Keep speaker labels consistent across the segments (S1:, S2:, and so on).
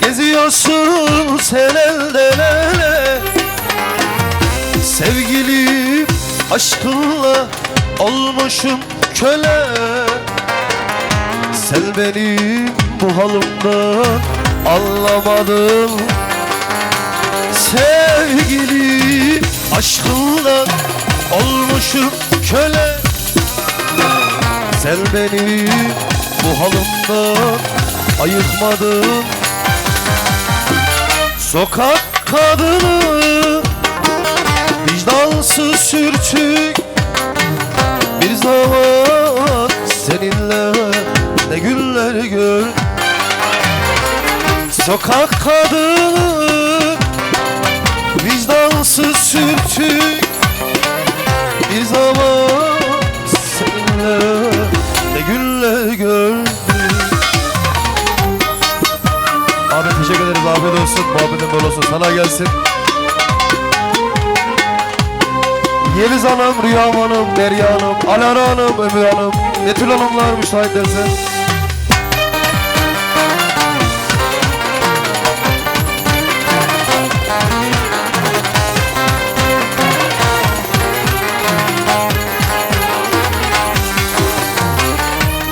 S1: Geziyorsun sen elden ele Sevgilim aşkınla olmuşum köle. Sen benim bu halımdan anlamadın. Sevgilim aşkınla olmuşum köle. Sen beni bu halımdan ayıkmadın Sokak kadını Vicdansız sürtük Bir zaman seninle ne günler gör. Sokak kadını Vicdansız sürtük Bir zaman afiyet olsun muhabbetin bol olsun. Sana gelsin. Yeliz Hanım, Rüyam Hanım, Derya Hanım, Alara Hanım, Ömür Hanım, Betül Hanımlar müsaitlerse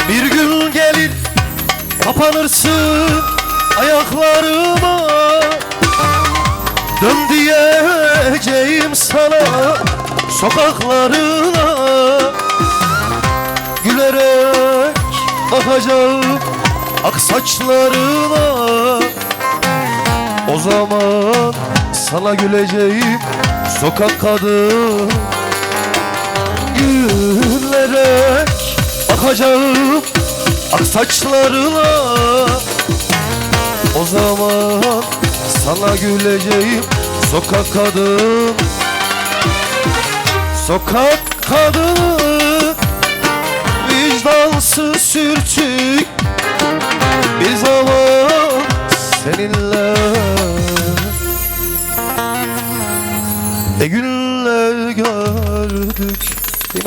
S1: Bir gün gelir kapanırsın sana sokaklarına Gülerek bakacağım ak saçlarına. O zaman sana güleceğim sokak kadın Gülerek bakacağım ak saçlarına. O zaman sana güleceğim sokak kadın Sokak kadını Vicdansız sürtük Bir zaman seninle. Ne günler gördük.